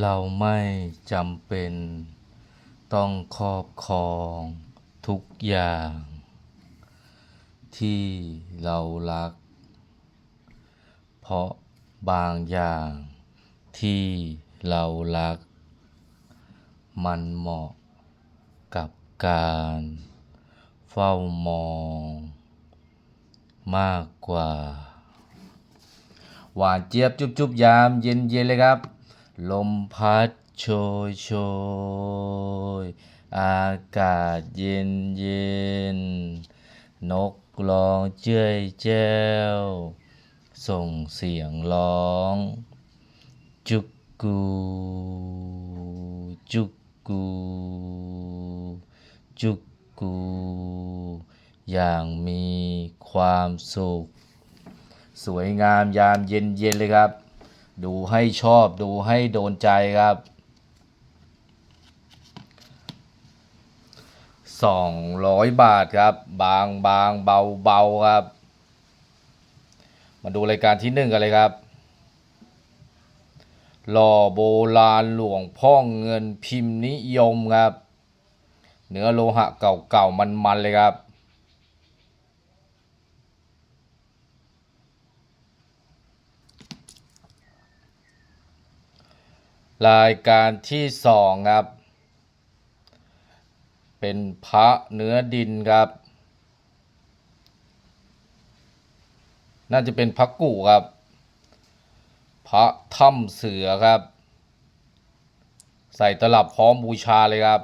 เราไม่จำเป็นต้องครอบครองทุกอย่าง ที่เรารัก เพราะบางอย่างที่เรารัก มันเหมาะกับการเฝ้ามอง มากกว่า หวานเจี๊ยบจุบจุบยามเย็นเย็นเลยครับ ลมพัดโชยโชย อากาศเย็นเย็น นกร้องเจ้ยแจ้ว ส่งเสียงร้อง จุกกู จุกกู จุกกู อย่างมีความสุข สวยงามยามเย็นเย็นเลยครับ ดูให้ชอบดูให้โดนใจครับสองร้อยบาทครับ บางบางเบาเบาครับ มาดูรายการที่หนึ่งกันเลยครับ หล่อโบราณหลวงพ่อเงินพิมพ์นิยมครับ เนื้อโลหะเก่าๆมันๆเลยครับ รายการที่สองครับ เป็นพระเนื้อดินครับ น่าจะเป็นพระกุครับ พระถ้ำเสือครับ ใส่ตลับพร้อมบูชาเลยครับ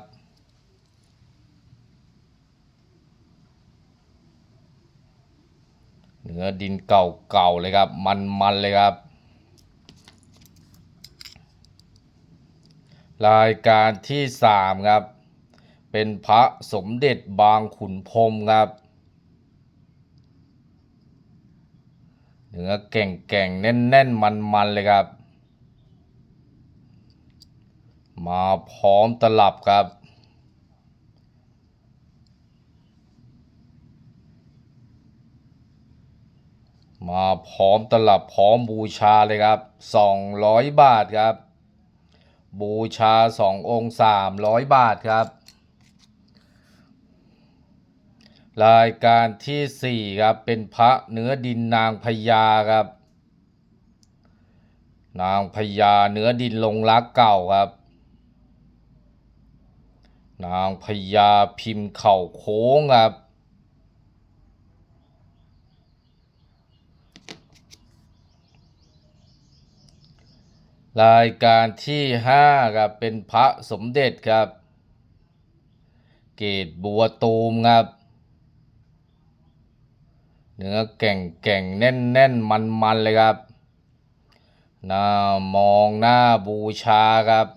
เนื้อดินเก่าๆเลยครับ มันๆเลยครับ รายการที่สามครับ เป็นพระสมเด็จบางขุนพรมครับเนื้อแก่งแก่งๆแน่นแน่นมันมันๆเลยครับ มาพร้อมตลับครับมาพร้อมตลับพร้อมบูชาเลยครับ 200 บาทครับ บูชาสององค์สามร้อยบาทครับ รายการที่สี่ครับ เป็นพระเนื้อดินนางพญาครับ นางพญาเนื้อดินลงรักเก่าครับ นางพญาพิมพ์เข่าโค้งครับ รายการที่ห้าครับเป็นพระสมเด็จครับ เกตบัวตูมครับเนื้อแก่งแก่งแน่นแน่นมันมันเลยครับหน้ามองหน้าบูชาครับ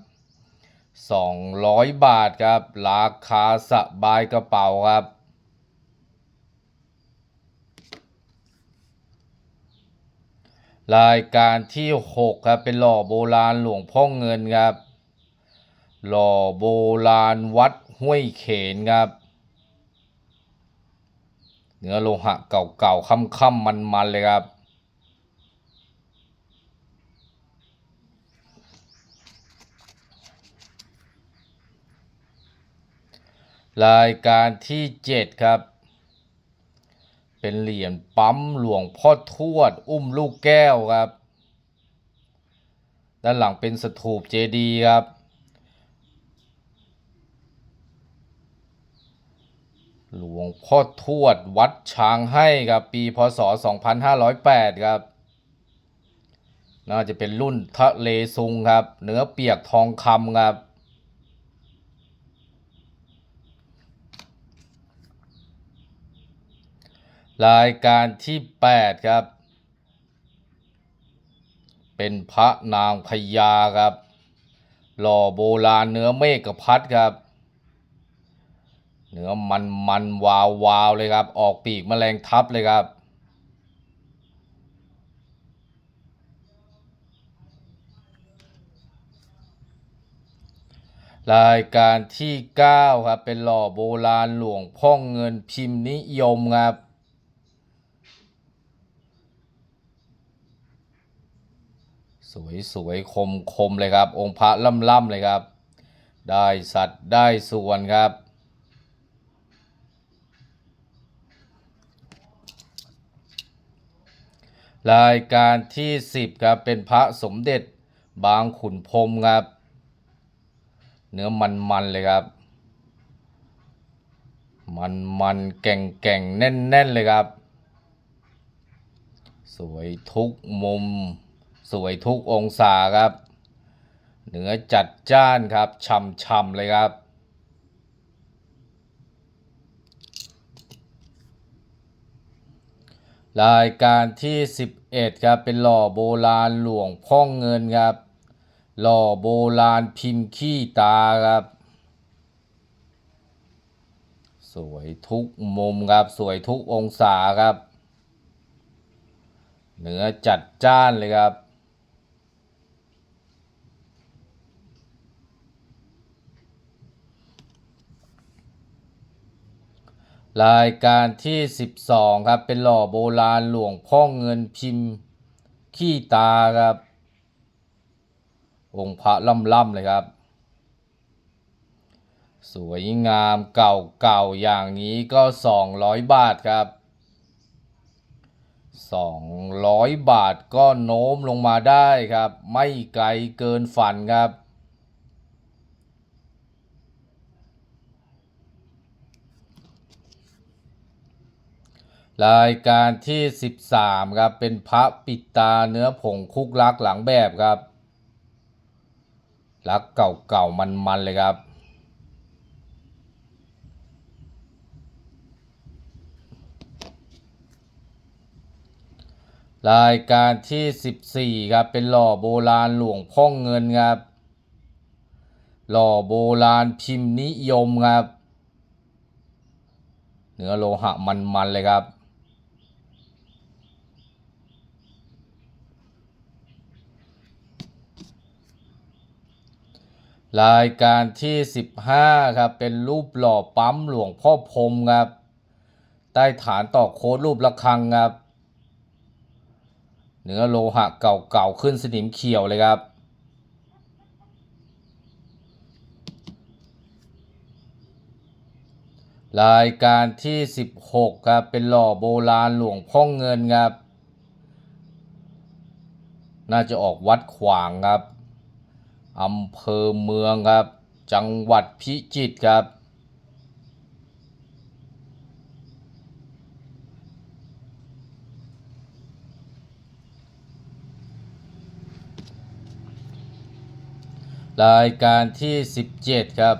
สองร้อยบาทครับ ราคาสบายกระเป๋าครับ รายการที่หกครับ เป็นหล่อโบราณหลวงพ่อเงินครับ หล่อโบราณวัดห้วยเขนครับ เนื้อโลหะเก่าๆค่ำๆมันๆเลยครับ รายการที่เจ็ดครับ เป็นเหรียญปั๊มหลวงพ่อทวด อุ้มลูกแก้วครับ ด้านหลังเป็นสถูปเจดีครับ หลวงพ่อทวดวัดช้างให้ครับ ปีพศ 2508 ครับ น่าจะเป็นรุ่นทะเลซุงครับ เนื้อเปียกทองคำครับ รายการที่ 8 ครับ เป็นพระนางพญาครับ หล่อโบราณเนื้อเมฆกพัดครับ เนื้อมันมันวาววาวเลยครับ ออกปีกแมลงทับเลยครับ รายการที่ 9 ครับ เป็นหล่อโบราณหลวงพ่องเงินพิมพ์นิยมครับ สวยสวยคมคมเลยครับ องค์พระล่ำล่ำเลยครับ ได้สัตว์ได้ส่วนครับ รายการที่ 10ครับเป็นพระสมเด็จบางขุนพรมครับ เนื้อมันมันๆเลยครับ มันมันๆแก่งแก่งๆแน่นแน่นๆเลยครับ สวยทุกมุม สวยทุกองศาครับ เหนือจัดจ้านครับช่ำๆเลยครับรายการที่ 11 ครับเป็นหล่อโบราณหลวงพ่อเงินครับ หล่อโบราณพิมพ์ขี้ตาครับ สวยทุกมุมครับสวยทุกองศาครับ เหนือจัดจ้านเลยครับ รายการที่ 12 ครับ เป็นหล่อโบราณหลวงพ่อเงินพิมพ์ ขี้ตาครับ องค์พระล่ำๆเลยครับ สวยงามเก่าๆ อย่างนี้ก็ 200 บาทครับ 200 บาทก็โน้มลงมาได้ครับ ไม่ไกลเกินฝันครับ รายการที่ 13 ครับ เป็นพระปิดตาเนื้อผงคุกลักหลังแบบครับลักเก่าๆ มันๆ เลยครับ รายการที่ 14 ครับ เป็นหล่อโบราณหลวงพ่องเงินครับ หล่อโบราณพิมพ์นิยมครับ เนื้อโลหะมันๆ เลยครับ รายการที่ 15 ครับ เป็นรูปหล่อปั๊มหลวงพ่อพรมครับ ใต้ฐานต่อโค้ดรูประฆังครับ เนื้อโลหะเก่าๆ ขึ้นสนิมเขียวเลยครับ รายการที่ 16 ครับ เป็นหล่อโบราณหลวงพ่อเงินครับ น่าจะออกวัดขวางครับ อำเภอเมืองครับ จังหวัดพิจิตรครับ รายการที่ 17 ครับ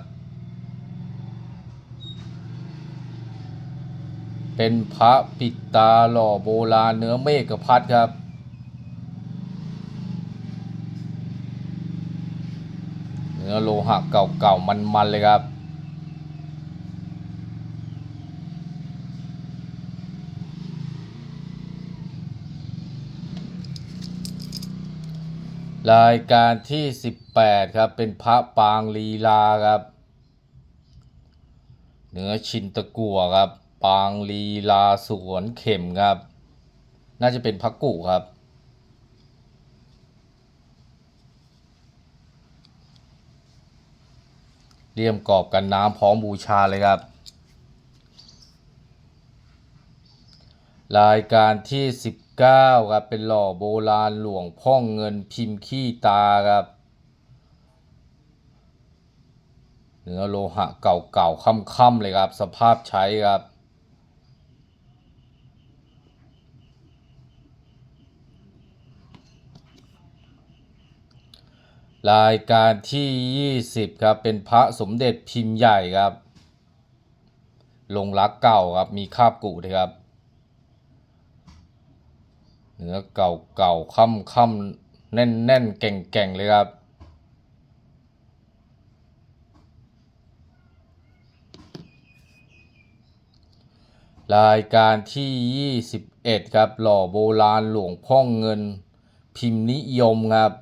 เป็นพระปิดตาหล่อโบราณเนื้อเมฆพัดครับ เนื้อโล หะเก่าๆ มันๆ เลยครับ รายการที่ 18 ครับ เป็นพระปางลีลาครับเนื้อชินตะกัวครับ ปางลีลาสวนเข็มครับ น่าจะเป็นพระกุครับ เลี่ยมกรอบกันน้ำพร้อมบูชาเลยครับ รายการที่ 19ครับเป็นหล่อโบราณหลวงพ่องเงินพิมพ์ขี้ตาครับเนื้อโลหะเก่าๆค่ำๆเลยครับ สภาพใช้ครับ รายการที่ 20 ครับ เป็นพระสมเด็จพิมพ์ใหญ่ครับ ลงรักเก่าครับ มีคาบกุด้วยครับ เนื้อเก่าเก่าค่ำค่ำแน่นแน่นแก่งแก่งเลยครับ รายการที่ 21 ครับ หล่อโบราณหลวงพ่อเงิน พิมพ์นิยมครับ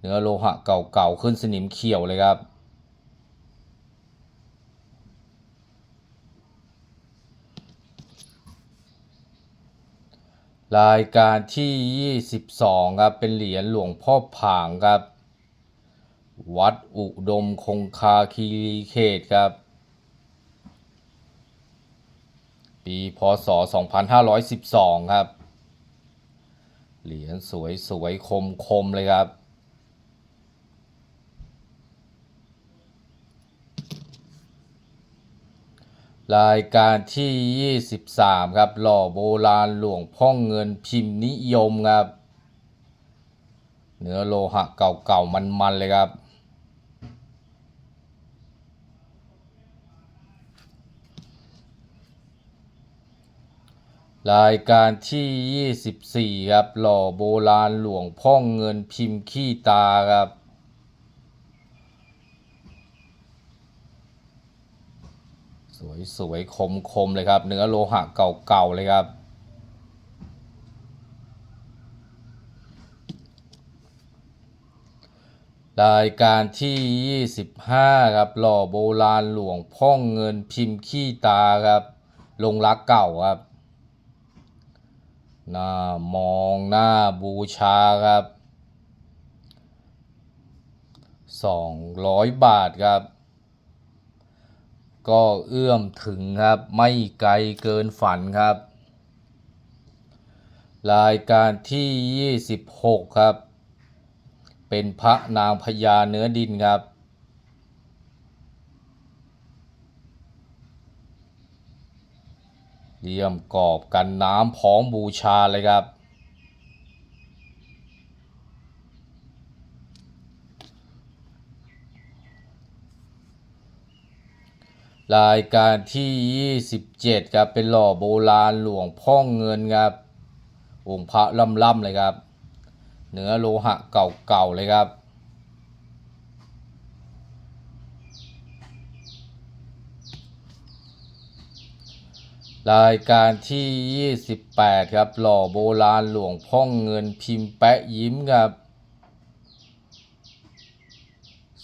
เนื้อโลหะเก่าๆขึ้นสนิมเขียวเลยครับ รายการที่ 22 ครับ เป็นเหรียญหลวงพ่อผางครับ วัดอุดมคงคาคีรีเขตครับ ปีพศ 2512 ครับ เหรียญสวยสวยคมคมๆ เลยครับ รายการที่ 23 ครับ หล่อโบราณหลวงพ่อเงินพิมพ์นิยมครับ เนื้อโลหะเก่าๆ มันๆ เลยครับ รายการที่ 24 ครับ หล่อโบราณหลวงพ่อเงินพิมพ์ขี้ตาครับ สวยสวยคมคมๆเลยครับ เนื้อโลหะเก่าๆเลยครับรายการที่ 25 ครับ หล่อโบราณหลวงพ่องเงินพิมพ์ขี้ตาครับ ลงรักเก่าครับ หน้ามองหน้าบูชาครับ 200 บาทครับ ก็เอื้อมถึงครับ ไม่ไกลเกินฝันครับ รายการที่ 26 ครับ เป็นพระนางพญาเนื้อดินครับ เลี่ยมกรอบกันน้ำพร้อมบูชาเลยครับ รายการที่ 27ครับเป็นหล่อโบราณหลวงพ่อเงินครับองค์พระล่ำๆเลยครับ เนื้อโลหะเก่าๆเลยครับ รายการที่ 28 ครับ หล่อโบราณหลวงพ่อเงินพิมพ์แปะยิ้มครับ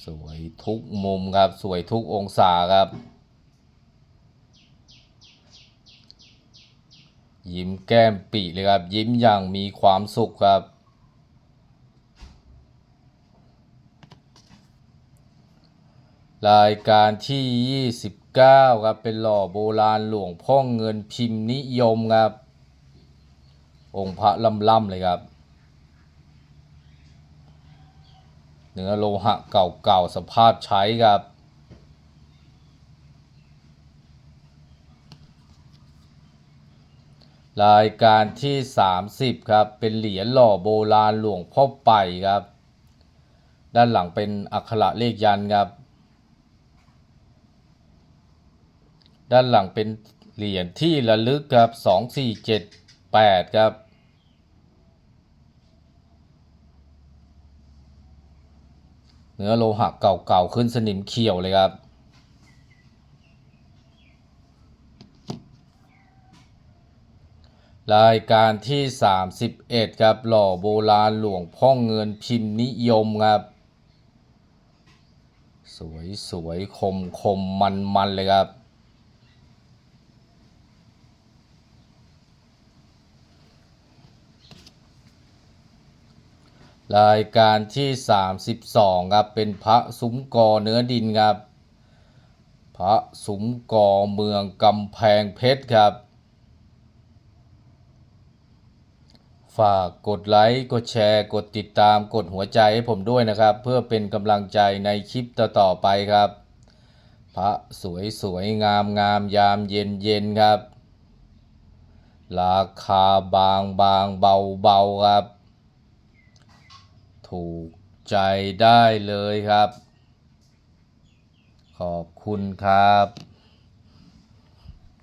สวยทุกมุมครับ สวยทุกองศาครับ ยิ้มแก้มปีเลยครับ ยิ้มอย่างมีความสุขครับ รายการที่ 29 ครับ เป็นหล่อโบราณหลวงพ่อเงินพิมพ์นิยมครับ องค์พระล่ำเลยครับ เนื้อโลหะเก่าๆสภาพใช้ครับ รายการที่ 30 ครับ เป็นเหรียญหล่อโบราณหลวงพ่อไปครับ ด้านหลังเป็นอักขระเลขยันครับ ด้านหลังเป็นเหรียญที่ระลึกครับ 2478 ครับ เนื้อโลหะเก่าๆขึ้นสนิมเขียวเลยครับ รายการที่ 31 ครับ หล่อโบราณหลวงพ่อเงินพิมพ์นิยมครับ สวยสวยคมคมมันมันเลยครับ รายการที่ 32 ครับ เป็นพระซุ้มกอเนื้อดินครับ พระซุ้มกอเมืองกำแพงเพชรครับ ฝากกดไลค์ กดแชร์ กดติดตาม กดหัวใจให้ผมด้วยนะครับ เพื่อเป็นกำลังใจในคลิปต่อๆไปครับ พระสวยสวยงามงามยามเย็นเย็นครับ ราคาบางบางเบาเบาครับ ถูกใจได้เลยครับ ขอบคุณครับ